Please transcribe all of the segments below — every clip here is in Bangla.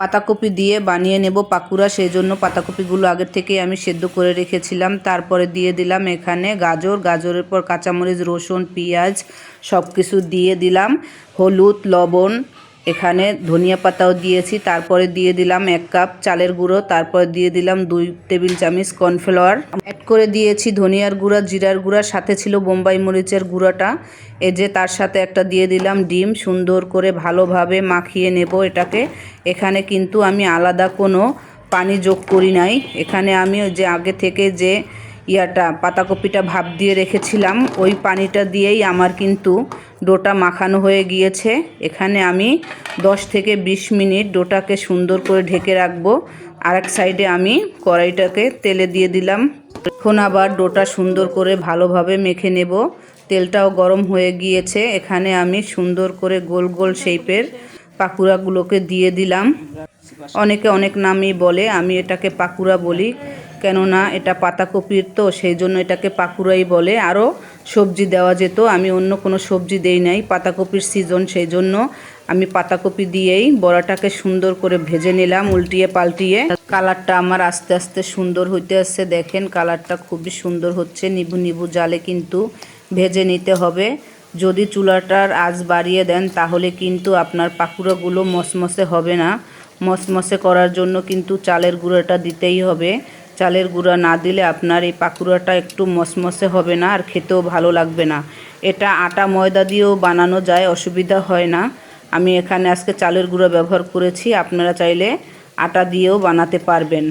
পাতাকপি দিয়ে বানিয়ে নেব পাকুড়া সেই জন্য পাতাকপিগুলো আগের থেকে আমি সেদ্ধ করে রেখেছিলাম। তারপরে দিয়ে দিলাম এখানে গাজর, গাজরের পর কাঁচামরিচ, রসুন, পেঁয়াজ সব কিছু দিয়ে দিলাম। হলুদ, লবণ এখানে ধনিয়া পাতাও দিয়েছি, তারপরে দিয়ে দিলাম এক কাপ চালের গুঁড়ো, তারপরে দিয়ে দিলাম দুই টেবিল চামচ কর্নফ্লাওয়ার। অ্যাড করে দিয়েছি ধনিয়ার গুঁড়া, জিরার গুঁড়া, সাথে ছিল বোম্বাই মরিচের গুঁড়োটা। এই যে তার সাথে একটা দিয়ে দিলাম ডিম, সুন্দর করে ভালোভাবে মাখিয়ে নেব এটাকে। এখানে কিন্তু আমি আলাদা কোনো পানি যোগ করি নাই। এখানে আমি যে আগে থেকে যে ইয়াটা, পাতাকপিটা ভাপ দিয়ে রেখেছিলাম, ওই পানিটা দিয়েই আমার কিন্তু ডোটা মাখানো হয়ে গিয়েছে। এখানে আমি 10 থেকে 20 মিনিট ডোটাকে সুন্দর করে ঢেকে রাখব। আর এক সাইডে আমি কড়াইটাকে তেলে দিয়ে দিলাম। এখন আবার ডোটা সুন্দর করে ভালোভাবে মেখে নেব। তেলটাও গরম হয়ে গিয়েছে। এখানে আমি সুন্দর করে গোল গোল শেপের পাকুড়াগুলোকে দিয়ে দিলাম। অনেকে অনেক নামই বলে, আমি এটাকে পাকুড়া বলি। কেননা এটা পাতাকপির তো, সেই জন্য এটাকে পাকুড়াই বলে। আরও সবজি দেওয়া যেত। আমি অন্য কোনো সবজি দেই নাই। পাতাকপির সিজন সেই জন্য আমি পাতাকপি দিয়েই বড়াটাকে সুন্দর করে ভেজে নিলাম, উল্টিয়ে পাল্টিয়ে। কালারটা আমার আস্তে আস্তে সুন্দর হইতে আসছে। দেখেন, কালারটা খুবই সুন্দর হচ্ছে। নিবু নিবু জালে কিন্তু ভেজে নিতে হবে। যদি চুলাটার আজ বাড়িয়ে দেন, তাহলে কিন্তু আপনার পাকুড়াগুলো মসমসে হবে না। মসমসে করার জন্য কিন্তু চালের গুঁড়োটা দিতেই হবে। চালের গুঁড়া না দিলে আপনার এই পাকুড়াটা একটু মসমসে হবে না আর খেতেও ভালো লাগবে না। এটা আটা ময়দা দিয়েও বানানো যায়, অসুবিধা হয় না। আমি এখানে আজকে চালের গুঁড়ো ব্যবহার করেছি, আপনারা চাইলে আটা দিয়েও বানাতে পারবেন।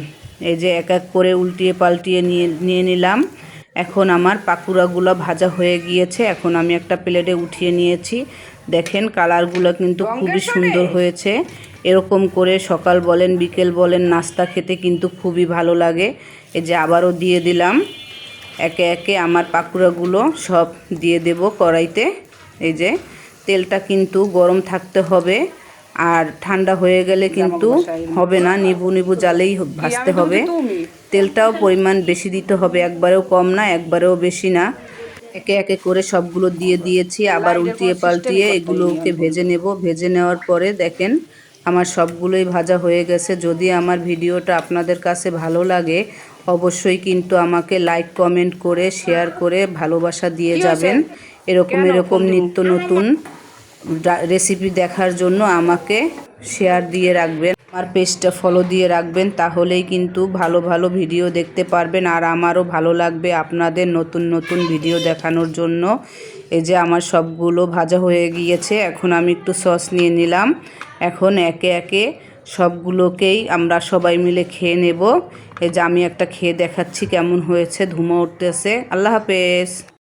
এই যে এক এক করে উল্টিয়ে পাল্টিয়ে নিয়ে নিয়ে নিলাম। এখন আমার পাকুড়াগুলো ভাজা হয়ে গিয়েছে, এখন আমি একটা প্লেটে উঠিয়ে নিয়েছি। দেখেন কালারগুলো কিন্তু খুবই সুন্দর হয়েছে। এরকম করে সকাল বলেন বিকেল বলেন নাস্তা খেতে কিন্তু খুবই ভালো লাগে। এই যে আবারও দিয়ে দিলাম। একে একে আমার পাকুড়াগুলো সব দিয়ে দেব কড়াইতে। এই যে তেলটা কিন্তু গরম থাকতে হবে। আর ঠান্ডা হয়ে গেলে কিন্তু হবে না নিবু নিবু জালেই ভাজতে হবে। তেলটাও পরিমাণ বেশি দিতে হবে একবারেও কম না একবারেও বেশি না। একে একে করে সবগুলো দিয়ে দিয়েছি আবার উল্টিয়ে পাল্টিয়ে এগুলোকে ভেজে নেব। ভেজে নেওয়ার পরে দেখেন আমার সবগুলোই ভাজা হয়ে গেছে। যদি আমার ভিডিওটা আপনাদের কাছে ভালো লাগে অবশ্যই কিন্তু আমাকে লাইক কমেন্ট করে শেয়ার করে ভালোবাসা দিয়ে যাবেন। এরকম এরকম নিত্য নতুন রেসিপি দেখার জন্য আমাকে শেয়ার দিয়ে রাখবেন, আমার পেজটা ফলো দিয়ে রাখবেন, তাহলেই কিন্তু ভালো ভালো ভিডিও দেখতে পারবেন। আর আমারও ভালো লাগবে আপনাদের নতুন নতুন ভিডিও দেখানোর জন্য। এই যে আমার সবগুলো ভাজা হয়ে গিয়েছে, এখন আমি একটু সস নিয়ে নিলাম। এখন একে একে সবগুলোকেই আমরা সবাই মিলে খেয়ে নেব। এই যে আমি একটা খেয়ে দেখাচ্ছি কেমন হয়েছে, ধুমো উঠতেছে। আল্লাহ হাফেজ।